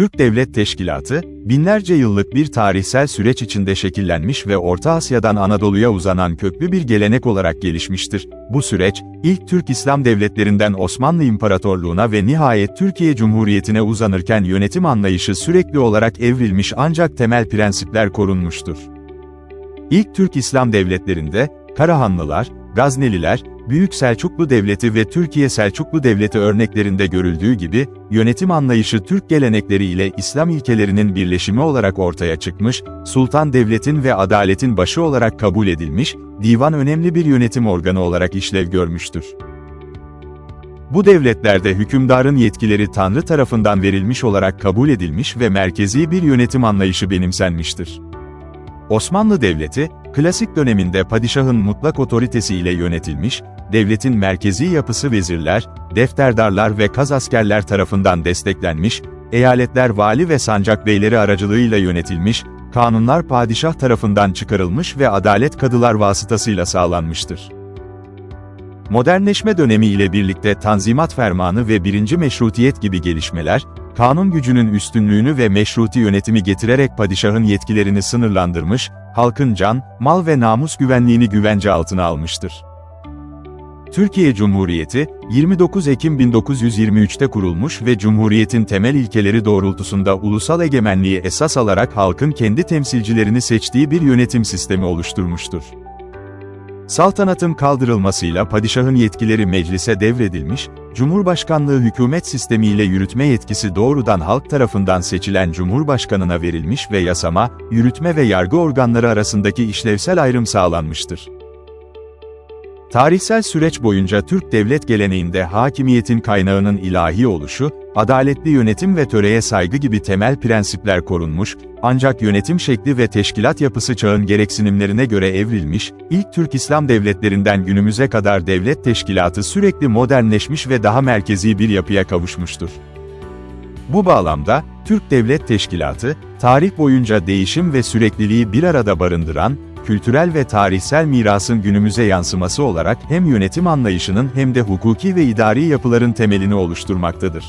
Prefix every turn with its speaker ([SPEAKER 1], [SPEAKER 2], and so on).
[SPEAKER 1] Türk Devlet Teşkilatı, binlerce yıllık bir tarihsel süreç içinde şekillenmiş ve Orta Asya'dan Anadolu'ya uzanan köklü bir gelenek olarak gelişmiştir. Bu süreç, ilk Türk İslam devletlerinden Osmanlı İmparatorluğu'na ve nihayet Türkiye Cumhuriyeti'ne uzanırken yönetim anlayışı sürekli olarak evrilmiş ancak temel prensipler korunmuştur. İlk Türk İslam devletlerinde, Karahanlılar, Gazneliler, Büyük Selçuklu Devleti ve Türkiye Selçuklu Devleti örneklerinde görüldüğü gibi, yönetim anlayışı Türk gelenekleri ile İslam ilkelerinin birleşimi olarak ortaya çıkmış, sultan devletin ve adaletin başı olarak kabul edilmiş, divan önemli bir yönetim organı olarak işlev görmüştür. Bu devletlerde hükümdarın yetkileri Tanrı tarafından verilmiş olarak kabul edilmiş ve merkezi bir yönetim anlayışı benimsenmiştir. Osmanlı Devleti, klasik döneminde padişahın mutlak otoritesi ile yönetilmiş, devletin merkezi yapısı vezirler, defterdarlar ve kazaskerler tarafından desteklenmiş, eyaletler vali ve sancak beyleri aracılığıyla yönetilmiş, kanunlar padişah tarafından çıkarılmış ve adalet kadılar vasıtasıyla sağlanmıştır. Modernleşme dönemi ile birlikte Tanzimat Fermanı ve 1. Meşrutiyet gibi gelişmeler, kanun gücünün üstünlüğünü ve meşruti yönetimi getirerek padişahın yetkilerini sınırlandırmış, halkın can, mal ve namus güvenliğini güvence altına almıştır. Türkiye Cumhuriyeti, 29 Ekim 1923'te kurulmuş ve Cumhuriyet'in temel ilkeleri doğrultusunda ulusal egemenliği esas alarak halkın kendi temsilcilerini seçtiği bir yönetim sistemi oluşturmuştur. Saltanatın kaldırılmasıyla padişahın yetkileri meclise devredilmiş, Cumhurbaşkanlığı hükümet sistemiyle yürütme yetkisi doğrudan halk tarafından seçilen Cumhurbaşkanına verilmiş ve yasama, yürütme ve yargı organları arasındaki işlevsel ayrım sağlanmıştır. Tarihsel süreç boyunca Türk devlet geleneğinde hakimiyetin kaynağının ilahi oluşu, adaletli yönetim ve töreye saygı gibi temel prensipler korunmuş, ancak yönetim şekli ve teşkilat yapısı çağın gereksinimlerine göre evrilmiş, ilk Türk İslam devletlerinden günümüze kadar devlet teşkilatı sürekli modernleşmiş ve daha merkezi bir yapıya kavuşmuştur. Bu bağlamda, Türk Devlet Teşkilatı, tarih boyunca değişim ve sürekliliği bir arada barındıran, kültürel ve tarihsel mirasın günümüze yansıması olarak hem yönetim anlayışının hem de hukuki ve idari yapıların temelini oluşturmaktadır.